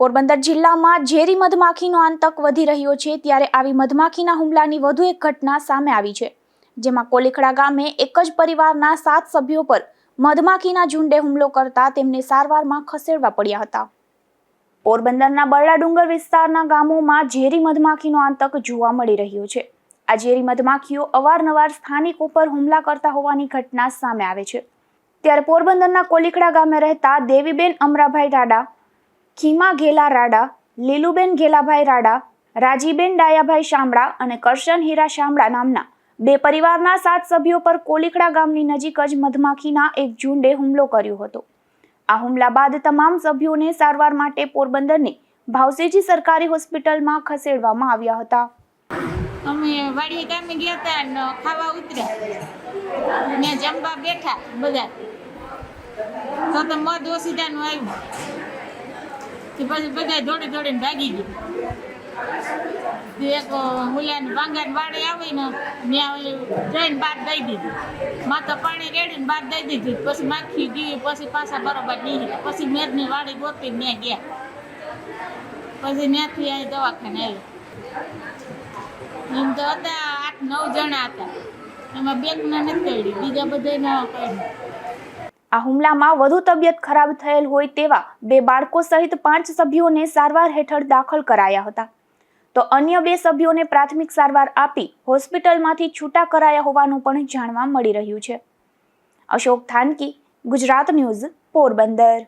પોરબંદર જિલ્લામાં ઝેરી મધમાખીનો આતંક વધી રહ્યો છે ત્યારે આવી મધમાખીના હુમલાની વધુ એક ઘટના સામે આવી છે. જેમાં કોલીખડા ગામે એક જ પરિવારના સાત સભ્યો પર મધમાખીના ઝુંડે હુમલો કરતા તેમને સારવારમાં ખસેડવા પડ્યા હતા. પોરબંદરના બરડા ડુંગર વિસ્તારના ગામોમાં ઝેરી મધમાખીનો આતંક જોવા મળી રહ્યો છે. આ ઝેરી મધમાખીઓ અવારનવાર સ્થાનિકો પર હુમલા કરતા હોવાની ઘટના સામે આવે છે. ત્યારે પોરબંદરના કોલીખડા ગામે રહેતા દેવીબેન અમરાભાઈ રાડા ખીમા ઘેલા રાડા, લીલુબેન ઘેલાભાઈ રાડા, રાજીબેન ડાયાભાઈ શામળા અને કરશન હીરા શામળા નામના બે પરિવારના સાત સભ્યો પર કોલીખડા ગામની નજીક જ મધમાખીના એક ઝુંડે હુમલો કર્યો હતો. આ હુમલા બાદ તમામ સભ્યોને સારવાર માટે પોરબંદરની ભાવસેજી સરકારી હોસ્પિટલમાં ખસેડવામાં આવ્યા હતા. અમે વાડી ગામે ગયા હતા ને ખાવા ઉતર્યા. ને જમવા બેઠા બધા. તો તો મધ ઓસીદાનું આવ્યું. તે પછી બધા દોડી દોડીને ભાગી ગયું. એક હુલિયાને ભાંગાને વાડે આવીને ત્યાં જઈને બહાર દઈ દીધી. માથા પાણી રેડીને બહાર દઈ દીધી. પછી માખી ગઈ, પછી પાછા બરોબર નહીં પછી મેરની વાડી ગોતી ત્યાં ગયા. પછી ત્યાંથી અહીં દવાખાને આવ્યું એમ તો હતા આઠ નવ જણા હતા. એમાં બેગના નથી કરી બીજા બધાને કરી આ હુમલામાં વધુ તબિયત ખરાબ થયેલ હોય તેવા બે બાળકો સહિત પાંચ સભ્યોને સારવાર હેઠળ દાખલ કરાયા હતા. તો અન્ય બે સભ્યોને પ્રાથમિક સારવાર આપી હોસ્પિટલમાંથી છૂટા કરાયા હોવાનું પણ જાણવા મળી રહ્યું છે. અશોક થાનકી, ગુજરાત ન્યૂઝ, પોરબંદર.